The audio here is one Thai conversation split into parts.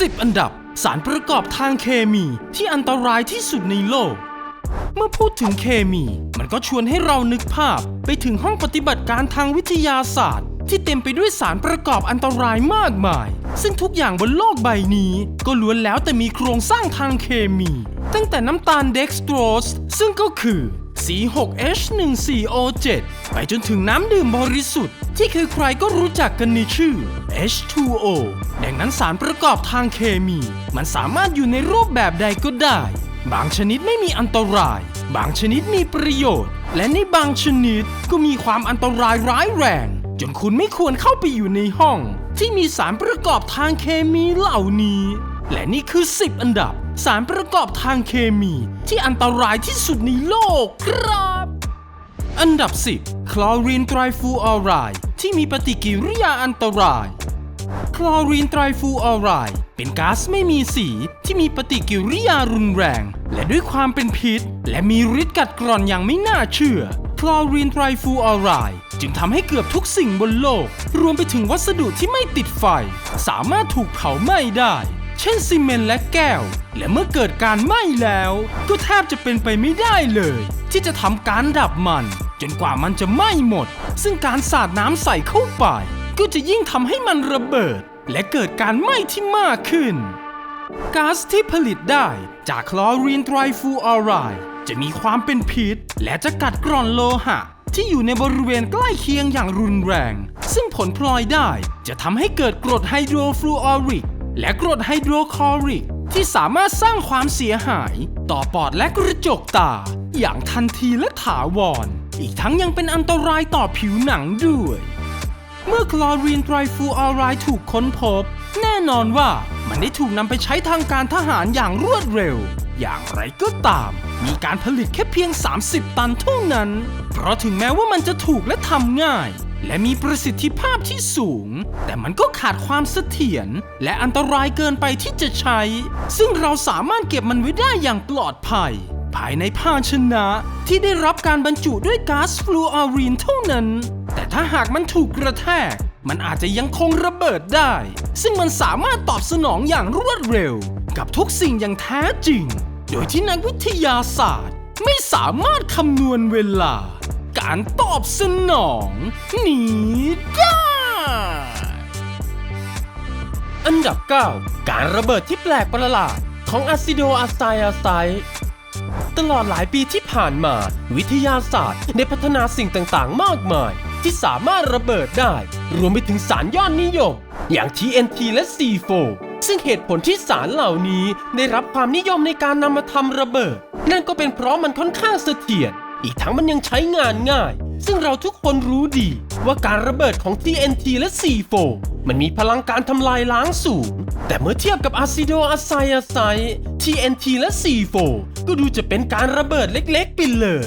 10 อันดับ สารประกอบทางเคมีที่อันตรายที่สุดในโลก เมื่อพูดถึงเคมี มันก็ชวนให้เรานึกภาพ ไปถึงห้องปฏิบัติการทางวิทยาศาสตร์ ที่เต็มไปด้วยสารประกอบอันตรายมากมาย ซึ่งทุกอย่างบนโลกใบนี้ ก็ล้วนแล้วแต่มีโครงสร้างทางเคมี ตั้งแต่น้ำตาลเด็กสโตรสซึ่งก็คือ C6H14O7 ไปจนถึงน้ำดื่มบริสุทธิ์ ที่คือใครก็รู้จักกันในชื่อ H2O ดังนั้นสารประกอบทางเคมี มันสามารถอยู่ในรูปแบบใดก็ได้ บางชนิดไม่มีอันตราย บางชนิดมีประโยชน์ และในบางชนิดก็มีความอันตรายร้ายแรง จนคุณไม่ควรเข้าไปอยู่ในห้อง ที่มีสารประกอบทางเคมีเหล่านี้ และนี่คือ 10 อันดับ สารประกอบทางเคมีที่อันตรายที่สุดในโลกครับ อันดับ 10 คลอรีนไตรฟูออไรด์ที่มีปฏิกิริยาอันตราย คลอรีนไตรฟูออไรด์เป็นก๊าซไม่มีสีที่มีปฏิกิริยารุนแรง และด้วยความเป็นพิษ และมีฤทธิ์กัดกร่อนอย่างไม่น่าเชื่อ คลอรีนไตรฟูออไรด์จึงทำให้เกือบทุกสิ่งบนโลก รวมไปถึงวัสดุที่ไม่ติดไฟ สามารถถูกเผาไหม้ได้ เช่นซีเมนต์และแก้ว และเมื่อเกิดการไหม้แล้ว ก็แทบจะเป็นไปไม่ได้เลย ที่จะทำการดับมัน จนกว่ามันจะไหม้หมด ซึ่งการสาดน้ำใส่เข้าไป ก็จะยิ่งทำให้มันระเบิด และเกิดการไหม้ที่มากขึ้นก๊าซที่ผลิตได้จากคลอรีนไตรฟูออไรด์จะมีความเป็นพิษ และจะกัดกร่อนโลหะ ที่อยู่ในบริเวณใกล้เคียงอย่างรุนแรง ซึ่งผลพลอยได้จะทำให้เกิดกรดไฮโดรฟลูออริก และกรดไฮโดรคลอริก ที่สามารถสร้างความเสียหาย ต่อปอดและกระจกตา อย่างทันทีและถาวร อีกทั้งยังเป็นอันตรายต่อผิวหนังด้วย เมื่อคลอรีนไตรฟูออไรด์ถูกค้นพบ แน่นอนว่ามันได้ถูกนำไปใช้ทางการทหารอย่างรวดเร็ว อย่างไรก็ตาม มีการผลิตแค่เพียง 30 ตันเท่านั้น เพราะถึงแม้ว่ามันจะถูกและทำง่าย และมีประสิทธิภาพที่สูง แต่มันก็ขาดความเสถียรและอันตรายเกินไปที่จะใช้ ซึ่งเราสามารถเก็บมันไว้ได้อย่างปลอดภัย ภายในภาชนะที่ได้รับการบรรจุด้วยก๊าซฟลูออรีนเท่านั้น แต่ถ้าหากมันถูกกระแทก มันอาจจะยังคงระเบิดได้ ซึ่งมันสามารถตอบสนองอย่างรวดเร็ว กับทุกสิ่งอย่างแท้จริง โดยที่นักวิทยาศาสตร์ไม่สามารถคำนวณเวลา การตอบสนองนี้ได้อันดับ 9 การระเบิดที่แปลกประหลาดของอะซิโดอะไซอาไซตลอดหลายปีที่ผ่านมา วิทยาศาสตร์ได้พัฒนาสิ่งต่างๆ มากมาย ที่สามารถระเบิดได้ รวมไปถึงสารยอดนิยม อย่าง TNT และ C4 ซึ่งเหตุผลที่สารเหล่านี้ได้รับความนิยมในการนำมาทำระเบิด นั่นก็เป็นเพราะมันค่อนข้างเสถียร อีกทั้งมันยังใช้งานง่าย ซึ่งเราทุกคนรู้ดีว่าการระเบิดของ TNT และ C4 มันมีพลังการทำลายล้างสูง แต่เมื่อเทียบกับอะซิโดอะไซอาไซ TNT และ C4 ก็ดูจะเป็นการระเบิดเล็กๆไปเลย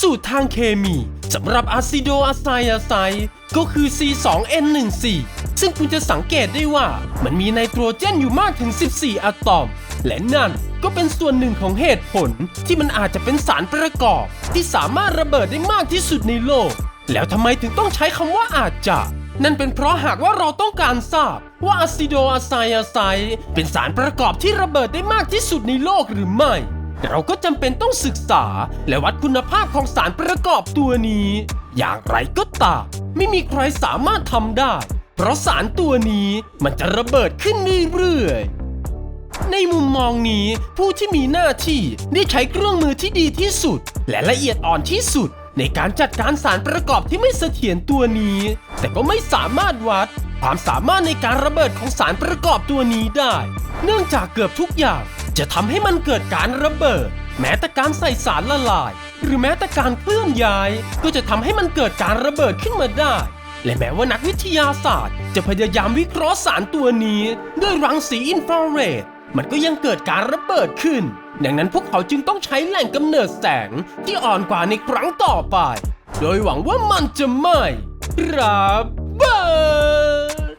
สูตรทางเคมีสำหรับอะซิโดอะไซอาไซก็คือ C2N14 ซึ่งคุณจะสังเกตได้ว่ามันมีไนโตรเจนอยู่มากถึง 14 อะตอม และนั่นก็เป็นส่วนหนึ่งของเหตุผลที่มันอาจจะเป็นสารประกอบ ที่สามารถระเบิดได้มากที่สุดในโลก แล้วทำไมถึงต้องใช้คำว่าอาจจะ นั่นเป็นเพราะหากว่าเราต้องการทราบว่าอะซิโดอะไซอาไซเป็นสารประกอบที่ระเบิดได้มากที่สุดในโลกหรือไม่ เราก็จำเป็นต้องศึกษา และวัดคุณภาพของสารประกอบตัวนี้ อย่างไรก็ตามไม่มีใครสามารถทำได้ เพราะสารตัวนี้มันจะระเบิดขึ้นเรื่อยๆ ในมุมมองนี้ผู้ที่มีหน้าที่ได้ใช้เครื่องมือที่ดีที่สุด และละเอียดอ่อนที่สุด ในการจัดการสารประกอบที่ไม่เสถียรตัวนี้ แต่ก็ไม่สามารถวัด ความสามารถในการระเบิดของสารประกอบตัวนี้ได้ เนื่องจากเกือบทุกอย่าง จะทำให้มันเกิดการระเบิด แม้แต่การใส่สารละลาย หรือแม้แต่การเคลื่อนย้าย ก็จะทำให้มันเกิดการระเบิดขึ้นมาได้และแม้ว่านักวิทยาศาสตร์ จะพยายามวิเคราะห์สารตัวนี้ ด้วยรังสีอินฟราเรด มันก็ยังเกิดการระเบิดขึ้น ดังนั้นพวกเขาจึงต้องใช้แหล่งกำเนิดแสงที่อ่อนกว่าในครั้งต่อไป โดยหวังว่ามันจะไม่ระเบิด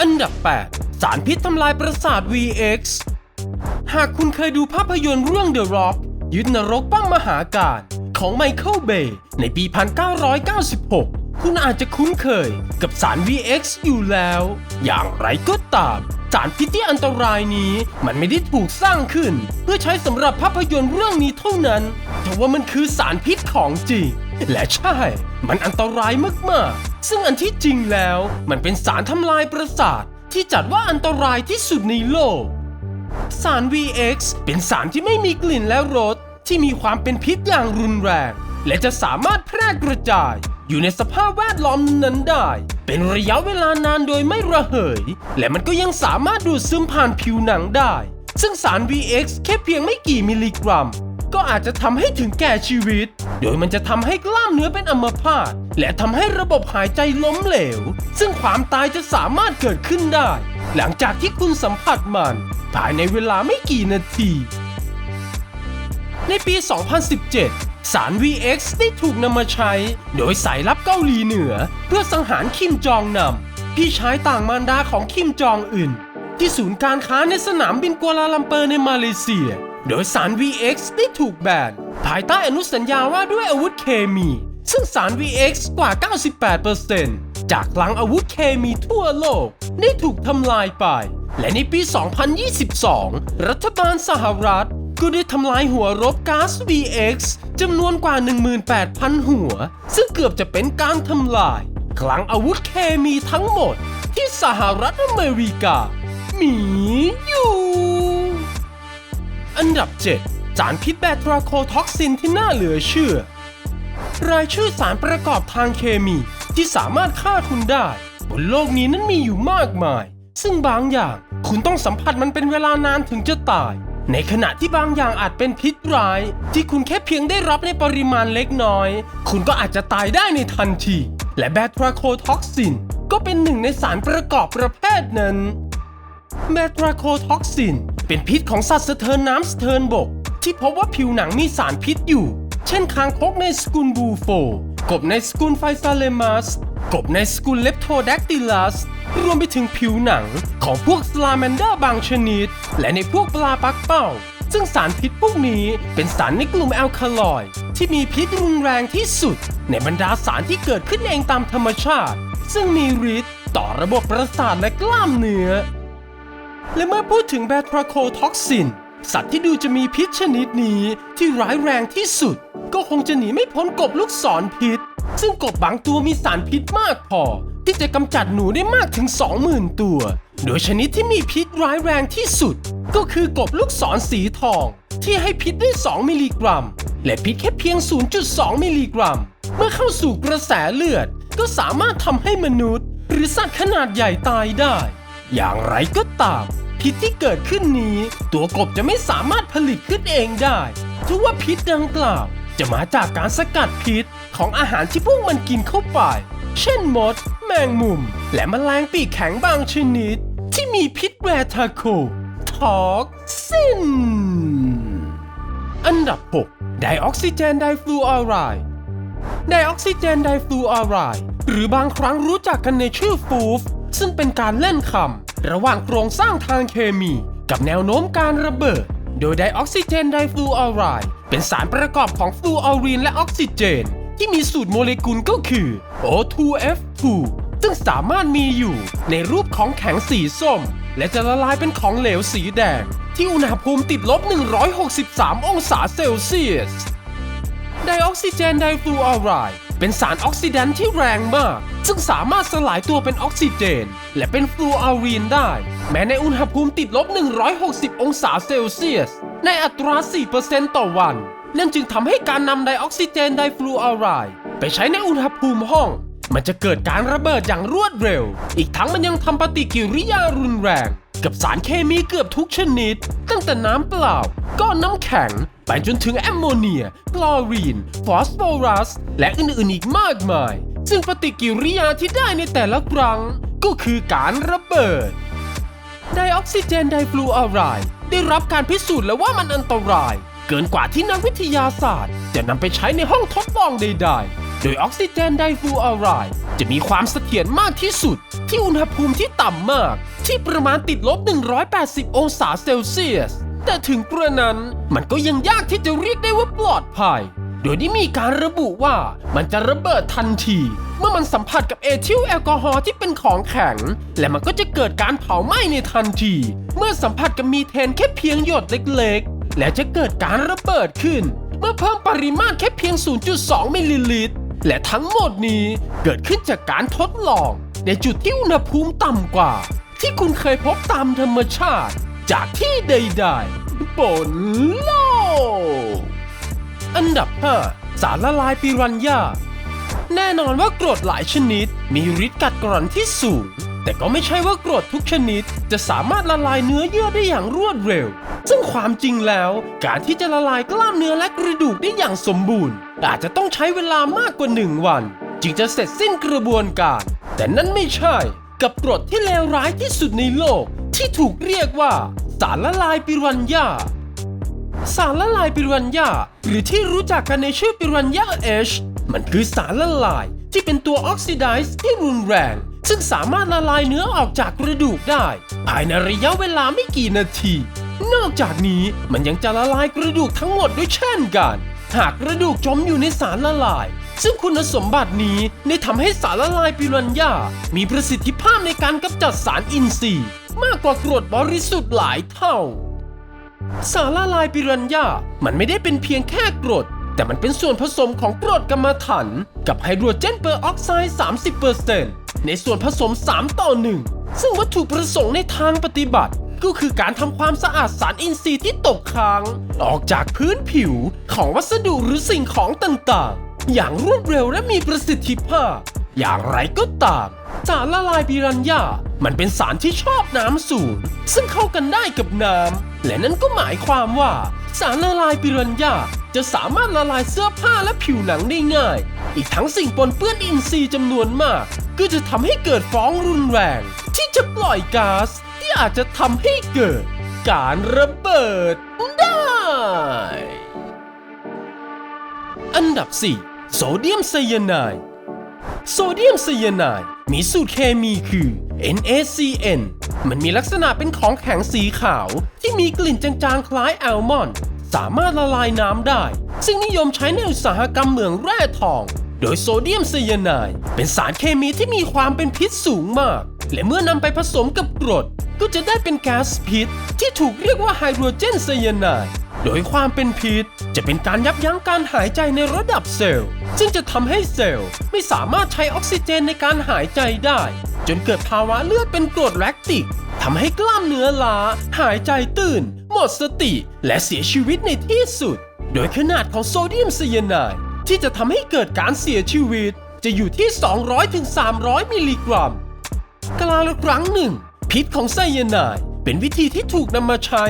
อันดับ 8 สารพิษทำลายประสาท VX หากคุณเคยดูภาพยนตร์เรื่อง The Rock ยึดนรกปั้มมหาการของไมเคิลเบย์ในปี 1996 คุณอาจจะคุ้นเคยกับสาร VX อยู่แล้ว อย่างไรก็ตาม สารพิษที่อันตรายนี้ มันไม่ได้ถูกสร้างขึ้น เพื่อใช้สำหรับภาพยนตร์เรื่องนี้เท่านั้น แต่ว่ามันคือสารพิษของจริง และใช่ มันอันตรายมากๆ ซึ่งอันที่จริงแล้ว มันเป็นสารทำลายประสาท ที่จัดว่าอันตรายที่สุดในโลก สาร VX เป็นสารที่ไม่มีกลิ่นและรสที่มีความเป็นพิษอย่างรุนแรง และจะสามารถแพร่กระจายอยู่ในสภาพแวดล้อมนั้นได้ เป็นระยะเวลานานโดยไม่ระเหย และมันก็ยังสามารถดูดซึมผ่านผิวหนังได้ ซึ่งสาร VX แค่เพียงไม่กี่มิลลิกรัม ก็อาจจะทำให้ถึงแก่ชีวิต โดยมันจะทำให้กล้ามเนื้อเป็นอัมพาตและทำให้ระบบหายใจล้มเหลว ซึ่งความตายจะสามารถเกิดขึ้นได้ หลังจากที่คุณสัมผัสมันภายในเวลาไม่กี่นาที ในปี 2017 สาร VX ได้ถูกนำมาใช้ โดยสายลับเกาหลีเหนือ เพื่อสังหารคิมจองนำพี่ชายต่างมารดาของคิมจองอึนที่ศูนย์การค้าในสนามบินกัวลาลัมเปอร์ในมาเลเซีย โดยสาร VX ได้ถูกแบนภายใต้อนุสัญญาว่าด้วยอาวุธเคมี ซึ่งสาร VX กว่า 98%จากลังอาวุธเคมีทั่วโลก ได้ถูกทำลายไป และในปี 2022 รัฐบาลสหรัฐ ก็ได้ทำลายหัวรบก๊าซ VX จำนวนกว่า 18,000 หัว ซึ่งเกือบจะเป็นการทำลาย คลังอาวุธเคมีทั้งหมด ที่สหรัฐอเมริกา มีอยู่ อันดับ 7 สารพิษแบทราโคท็อกซินที่น่าเหลือเชื่อ รายชื่อสารประกอบทางเคมีที่สามารถฆ่าคุณได้ บนโลกนี้นั้นมีอยู่มากมาย ซึ่งบางอย่างคุณต้องสัมผัสมันเป็นเวลานานถึงจะตาย ในขณะที่บางอย่างอาจเป็นพิษร้าย ที่คุณแค่เพียงได้รับในปริมาณเล็กน้อย คุณก็อาจจะตายได้ในทันที และแบทราโคท็อกซินก็เป็นหนึ่งในสารประกอบประเภทนั้นแมตราโคท็อกซินเป็นพิษของสัตว์สะเทินน้ำสะเทินบก ที่พบว่าผิวหนังมีสารพิษอยู่ เช่นคางคกในสกุลบูโฟ กบในสกุลไฟซาเลมัส กบในสกุลเลปโทแดกติลัส รวมไปถึงผิวหนังของพวกสลาแมนเดอร์บางชนิด และในพวกปลาปักเป้า ซึ่งสารพิษพวกนี้เป็นสารในกลุ่มแอลคาลอยที่มีพิษรุนแรงที่สุด ในบรรดาสารที่เกิดขึ้นเองตามธรรมชาติ ซึ่งมีฤทธิ์ต่อระบบประสาทและกล้ามเนื้อ และเมื่อพูดถึงแบทราโคท็อกซินสัตว์ที่ดูจะมีพิษชนิดนี้ที่ร้ายแรงที่สุด ก็คงจะหนีไม่พ้นกบลูกศรพิษ ซึ่งกบบางตัวมีสารพิษมากพอ ที่จะกำจัดหนูได้มากถึง 20,000 ตัว โดยชนิดที่มีพิษร้ายแรงที่สุด ก็คือกบลูกศรสีทอง ที่ให้พิษได้ 2 มิลลิกรัม และพิษแค่เพียง 0.2 มิลลิกรัม เมื่อเข้าสู่กระแสเลือด ก็สามารถทำให้มนุษย์ หรือสัตว์ขนาดใหญ่ตายได้ อย่างไรก็ตามพิษที่เกิดขึ้นนี้ ตัวกบจะไม่สามารถผลิตขึ้นเองได้ทว่าพิษดังกล่าวจะมาจากการสกัดพิษ ของอาหารที่พวกมันกินเข้าไป เช่นมด แมงมุม และแมลงปีกแข็งบางชนิด ที่มีพิษแวทาโคท็อกซิน อันดับ 6 ไดออกซิเจนไดฟลูออไรด์ไดออกซิเจนไดฟลูออไรด์หรือบางครั้งรู้จักกันในชื่อฟูฟซึ่งเป็นการเล่นคำระหว่างโครงสร้างทางเคมี กับแนวโน้มการระเบิด โดยไดออกซิเจนไดฟลูออไรด์เป็นสารประกอบของฟลูออรีนและออกซิเจน ที่มีสูตรโมเลกุลก็คือ O2F2 ซึ่งสามารถมีอยู่ในรูปของแข็งสีส้ม และจะละลายเป็นของเหลวสีแดง ที่อุณหภูมิติดลบ 163 องศาเซลเซียส ไดออกซิเจนไดฟลูออไรด์เป็นสารออกซิแดนที่แรงมาก ซึ่งสามารถสลายตัวเป็นออกซิเจน และเป็นฟลูออรีนได้ แม้ในอุณหภูมิติดลบ 160 องศาเซลเซียส ในอัตรา 4%ต่อวัน นั่นจึงทำให้การนำไดออกซิเจนไดฟลูออไรด์ไปใช้ในอุณหภูมิห้อง มันจะเกิดการระเบิดอย่างรวดเร็ว อีกทั้งมันยังทำปฏิกิริยารุนแรง กับสารเคมีเกือบทุกชนิด ตั้งแต่น้ำเปล่า ก้อนน้ำแข็ง ไปจนถึงแอมโมเนียคลอรีน ฟอสฟอรัส และอื่นๆอีกมากมาย ซึ่งปฏิกิริยาที่ได้ในแต่ละครั้ง ก็คือการระเบิดไดออกซิเจนไดฟลูออไรด์ได้รับการพิสูจน์แล้วว่ามันอันตราย เกินกว่าที่นักวิทยาศาสตร์ จะนำไปใช้ในห้องทดลองใดๆ โดยออกซิเจนไดฟูออไรด์จะมีความเสถียรมากที่สุด ที่อุณหภูมิที่ต่ำมาก ที่ประมาณติดลบ 180 องศาเซลเซียส แต่ถึงกระนั้นมันก็ยังยากที่จะเรียกได้ว่าปลอดภัย โดยที่มีการระบุว่ามันจะระเบิดทันที เมื่อมันสัมผัสกับเอทิลแอลกอฮอล์ที่เป็นของแข็ง และมันก็จะเกิดการเผาไหม้ในทันที เมื่อสัมผัสกับมีเทนแค่เพียงหยดเล็ก และจะเกิดการระเบิดขึ้น เมื่อเพิ่มปริมาตรแค่เพียง 0.2 มิลลิลิตร และทั้งหมดนี้เกิดขึ้นจากการทดลอง ในจุดที่อุณหภูมิต่ำกว่า ที่คุณเคยพบตามธรรมชาติ จากที่ใดๆบนโลก อันดับ 5 สารละลายปิรันยาแน่นอนว่ากรดหลายชนิด มีฤทธิ์กัดกร่อนที่สูง แต่ก็ไม่ใช่ว่ากรดทุกชนิด จะสามารถละลายเนื้อเยื่อได้อย่างรวดเร็ว ซึ่งความจริงแล้ว การที่จะละลายกล้ามเนื้อและกระดูกได้อย่างสมบูรณ์ อาจจะต้องใช้เวลามากกว่า1วัน จึงจะเสร็จสิ้นกระบวนการ แต่นั่นไม่ใช่ กับกรดที่เลวร้ายที่สุดในโลก ที่ถูกเรียกว่า สารละลายปิรันยาสารละลายปิรันยาหรือที่รู้จักกันในชื่อปิรันยา H มันคือสารละลายที่เป็นตัวออกซิไดซ์ที่รุนแรง ซึ่งสามารถละลายเนื้อออกจากกระดูกได้ ภายในระยะเวลาไม่กี่นาที นอกจากนี้มันยังจะละลายกระดูกทั้งหมดด้วยเช่นกัน หากกระดูกจมอยู่ในสารละลาย ซึ่งคุณสมบัตินี้ได้ทำให้สารละลายปิรันยามีประสิทธิภาพในการกำจัดสารอินทรีย์ มากกว่ากรดบริสุทธิ์หลายเท่า สารละลายปิรันยามันไม่ได้เป็นเพียงแค่กรดแต่มันเป็นส่วนผสมของกรดกัมมันถัน กับไฮโดรเจนเปอร์ออกไซด์ 30% ในส่วนผสม 3 ต่อ 1 ซึ่งวัตถุประสงค์ในทางปฏิบัติ ก็คือการทำความสะอาดสารอินทรีย์ที่ตกค้าง ออกจากพื้นผิวของวัสดุหรือสิ่งของต่างๆ อย่างรวดเร็วและมีประสิทธิภาพ อย่างไรก็ตาม สารละลายปิรันยามันเป็นสารที่ชอบน้ำสูง ซึ่งเข้ากันได้กับน้ำและนั่นก็หมายความว่า สารละลายปิรันยาจะสามารถละลายเสื้อผ้าและผิวหนังได้ง่าย อีกทั้งสิ่งปนเปื้อนอินทรีย์จำนวนมาก ก็จะทำให้เกิดฟองรุนแรง ที่จะปล่อยก๊าซที่อาจจะทำให้เกิด การระเบิดได้ อันดับ 4 โซเดียมไซยาไนด์โซเดียมไซยาไนด์ มีสูตรเคมีคือ NaCN มันมีลักษณะเป็นของแข็งสีขาวที่มีกลิ่นจางๆ คล้ายแอลมอนด์สามารถละลายน้ำได้ ซึ่งนิยมใช้ในอุตสาหกรรมเหมืองแร่ทอง โดยโซเดียมไซยาไนด์เป็นสารเคมีที่มีความเป็นพิษสูงมาก และเมื่อนำไปผสมกับกรด ก็จะได้เป็นก๊าซพิษ ที่ถูกเรียกว่าไฮโดรเจนไซยาไนด์ โดยความเป็นพิษ จะเป็นการยับยั้งการหายใจในระดับเซลล์ ซึ่งจะทำให้เซลล์ไม่สามารถใช้ออกซิเจนในการหายใจได้ จนเกิดภาวะเลือดเป็นกรดแลคติกทำให้กล้ามเนื้อล้า หายใจตื่น หมดสติ และเสียชีวิตในที่สุด โดยขนาดของโซเดียมไซยาไนด์ที่จะทำให้เกิดการเสียชีวิต จะอยู่ที่ 200-300 มิลลิกรัม กลาละครั้งหนึ่ง พิษของไซยาไนด์ เป็นวิธีที่ถูกนำมาใช้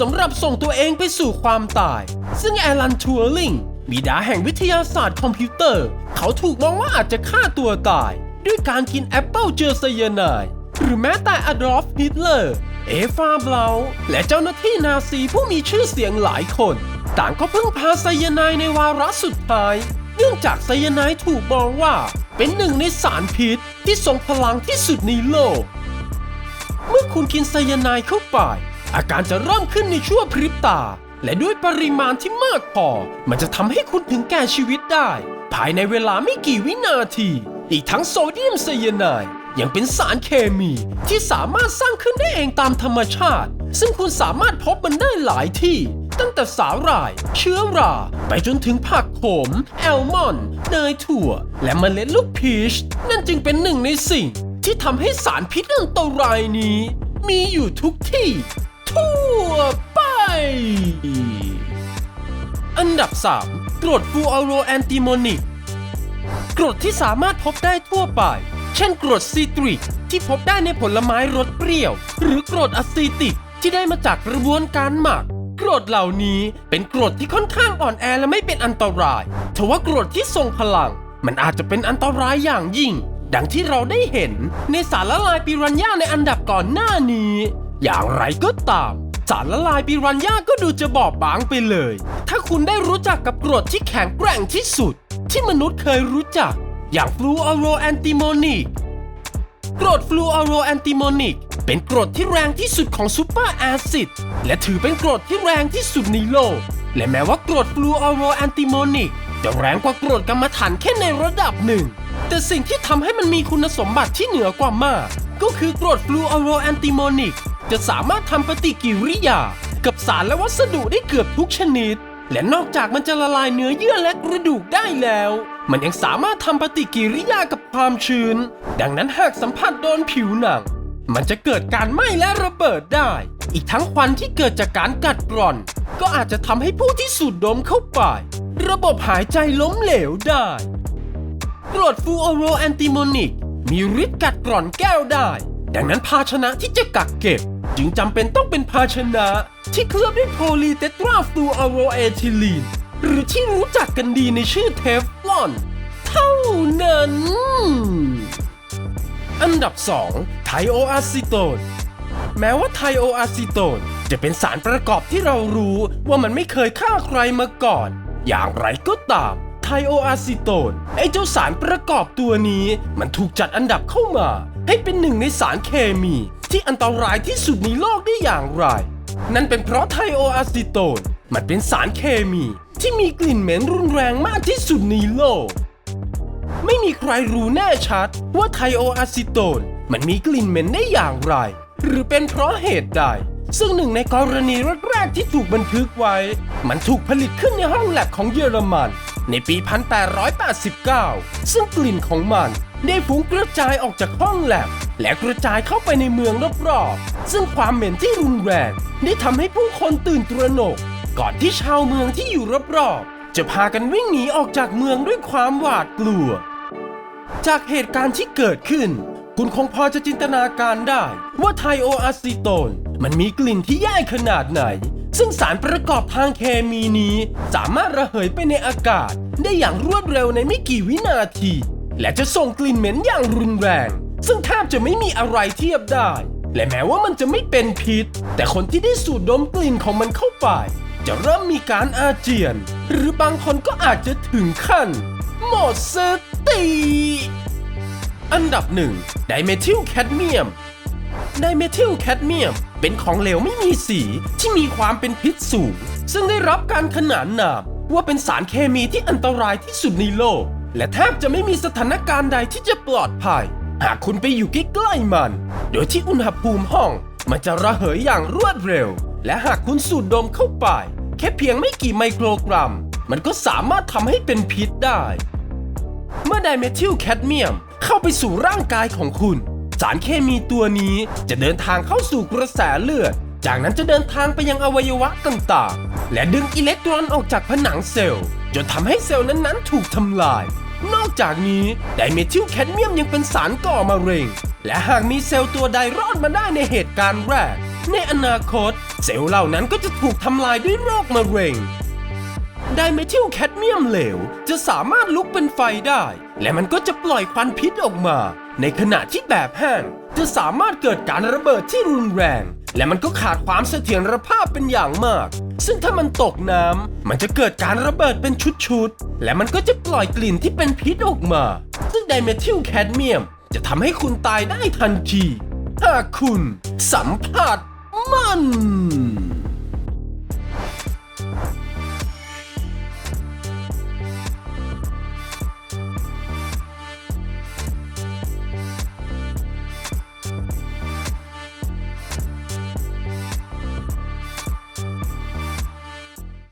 สำหรับส่งตัวเองไปสู่ความตาย ซึ่งแอลันทัวริงบิดาแห่งวิทยาศาสตร์คอมพิวเตอร์ เขาถูกมองว่าอาจจะฆ่าตัวตาย ด้วยการกินแอปเปิลเจอไซยาไนด์หรือแม้แต่อดอล์ฟฮิตเลอร์เอฟาเบลาและเจ้าหน้าที่นาซีผู้มีชื่อเสียงหลายคน ต่างก็เพิ่งพาไซยาไนด์ในวาระสุดท้าย เนื่องจากไซยาไนด์ถูกมองว่า เป็นหนึ่งในสารพิษที่ทรงพลังที่สุดในโลก เมื่อคุณกินไซยาไนด์เข้าไป อาการจะเริ่มขึ้นในชั่วพริบตา และด้วยปริมาณที่มากพอ มันจะทำให้คุณถึงแก่ชีวิตได้ ภายในเวลาไม่กี่วินาที อีกทั้งโซเดียมไซยาไนด์ยังเป็นสารเคมีที่สามารถสร้างขึ้นได้เองตามธรรมชาติ ซึ่งคุณสามารถพบมันได้หลายที่ ตั้งแต่สาหร่าย เชื้อรา ไปจนถึงผักโขม แอลมอนด์เนยถั่ว และเมล็ดลูกพีช นั่นจึงเป็นหนึ่งในสิ่ง ที่ทำให้สารพิษอันตรายนี้ มีอยู่ทุกที่ ทั่วไป อันดับ 3 กรดฟูออโรแอนติโมนิกกรดที่สามารถพบได้ทั่วไป เช่นกรดซีตริกที่พบได้ในผลไม้รสเปรี้ยว หรือกรดอะซีติกที่ได้มาจากกระบวนการหมักกรดเหล่านี้เป็นกรดที่ค่อนข้างอ่อนแอและไม่เป็นอันตรายทว่ากรดที่ทรงพลัง มันอาจจะเป็นอันตรายอย่างยิ่ง ดังที่เราได้เห็นในสารละลายปิรันย่าในอันดับก่อนหน้านี้ อย่างไรก็ตาม สารละลายปิรันย่าก็ดูจะบอบบางไปเลย ถ้าคุณได้รู้จักกับกรดที่แข็งแกร่งที่สุด ที่มนุษย์เคยรู้จัก อย่างฟลูออโรแอนติโมนิกกรดฟลูออโรแอนติโมนิกเป็นกรดที่แรงที่สุดของซูเปอร์แอซิดและถือเป็นกรดที่แรงที่สุดในโลก และแม้ว่ากรดฟลูออโรแอนติโมนิกจะแรงกว่ากรดกัมมันถันแค่ในระดับหนึ่ง แต่สิ่งที่ทำให้มันมีคุณสมบัติที่เหนือกว่ามาก ก็คือกรดฟลูออโรแอนติโมนิก จะสามารถทำปฏิกิริยา กับสารและวัสดุได้เกือบทุกชนิด และนอกจากมันจะละลายเนื้อเยื่อและกระดูกได้แล้ว มันยังสามารถทำปฏิกิริยากับความชื้น ดังนั้นหากสัมผัสโดนผิวหนัง มันจะเกิดการไหม้และระเบิดได้ อีกทั้งควันที่เกิดจากการกัดกร่อน ก็อาจจะทำให้ผู้ที่สูดดมเข้าไป ระบบหายใจล้มเหลวได้ กรดฟูออโรแอนติโมนิก มีฤทธิ์กัดกร่อนแก้วได้ ดังนั้นภาชนะที่จะกักเก็บ จึงจำเป็นต้องเป็นภาชนะ ที่เคลือบด้วยโพลีเตตราฟูออโรเอทิลีน หรือที่รู้จักกันดีในชื่อเทฟลอน เท่านั้น อันดับ 2 ไทโออะซิโตนแม้ว่าไทโออะซิโตนจะเป็นสารประกอบที่เรารู้ว่ามันไม่เคยฆ่าใครมาก่อน อย่างไรก็ตาม ทโออะซิโตนไอเจ้าสารประกอบตัวนี้ มันถูกจัดอันดับเข้ามา ให้เป็นหนึ่งในสารเคมี ที่อันตรายที่สุดในโลกได้อย่างไร นั่นเป็นเพราะไทโออะซิโตนมันเป็นสารเคมี ที่มีกลิ่นเหม็นรุนแรงมากที่สุดในโลก ไม่มีใครรู้แน่ชัดว่าไทโออะซิโตนมันมีกลิ่นเหม็นได้อย่างไร หรือเป็นเพราะเหตุใดซึ่งหนึ่งในกรณีแรกๆที่ถูกบันทึกไว้ มันถูกผลิตขึ้นในห้องแลบของเยอรมัน ในปี 1889 ซึ่งกลิ่นของมันได้ฟุ้งกระจายออกจากห้องแลบ และกระจายเข้าไปในเมืองรอบๆ ซึ่งความเหม็นที่รุนแรงได้ทำให้ผู้คนตื่นตระหนก ก่อนที่ชาวเมืองที่อยู่รอบๆ จะพากันวิ่งหนีออกจากเมืองด้วยความหวาดกลัว จากเหตุการณ์ที่เกิดขึ้น คุณคงพอจะจินตนาการได้ ว่าไทโออะซิโตน มันมีกลิ่นที่แย่ขนาดไหน ซึ่งสารประกอบทางเคมีนี้ สามารถระเหยไปในอากาศ ได้อย่างรวดเร็วในไม่กี่วินาที และจะส่งกลิ่นเหม็นอย่างรุนแรง ซึ่งแทบจะไม่มีอะไรเทียบได้ และแม้ว่ามันจะไม่เป็นพิษ แต่คนที่ได้สูดดมกลิ่นของมันเข้าไป จะเริ่มมีการอาเจียน หรือบางคนก็อาจจะถึงขั้น หมดสติอันดับหนึ่งไดเมทิลแคดเมียมไดเมทิลแคดเมียม เป็นของเหลวไม่มีสีที่มีความเป็นพิษสูง ซึ่งได้รับการขนานนามว่าเป็นสารเคมีที่อันตรายที่สุดในโลก และแทบจะไม่มีสถานการณ์ใดที่จะปลอดภัย หากคุณไปอยู่ใกล้ๆมัน โดยที่อุณหภูมิห้อง มันจะระเหยอย่างรวดเร็ว และหากคุณสูดดมเข้าไป แค่เพียงไม่กี่ไมโครกรัม มันก็สามารถทำให้เป็นพิษได้ เมื่อไดเมทิลแคดเมียมเข้าไปสู่ร่างกายของคุณ สารเคมีตัวนี้จะเดินทางเข้าสู่กระแสเลือด จากนั้นจะเดินทางไปยังอวัยวะต่างๆ และดึงอิเล็กตรอนออกจากผนังเซลล์ จนทำให้เซลล์นั้นๆ ถูกทำลาย นอกจากนี้ไดเมทิลแคดเมียมยังเป็นสารก่อมะเร็ง และหากมีเซลล์ตัวใดรอดมาได้ในเหตุการณ์แรก ในอนาคต เซลล์เหล่านั้นก็จะถูกทำลายด้วยโรคมะเร็งไดเมทิลแคดเมียมเหลว จะสามารถลุกเป็นไฟได้ และมันก็จะปล่อยควันพิษออกมา ในขณะที่แบบแห้งจะสามารถเกิดการระเบิดที่รุนแรง และมันก็ขาดความเสถียรภาพเป็นอย่างมาก ซึ่งถ้ามันตกน้ำมันจะเกิดการระเบิดเป็นชุดๆ และมันก็จะปล่อยกลิ่นที่เป็นพิษออกมา ซึ่งไดเมทิลแคดเมียม จะทำให้คุณตายได้ทันทีหากคุณสัมผัสมัน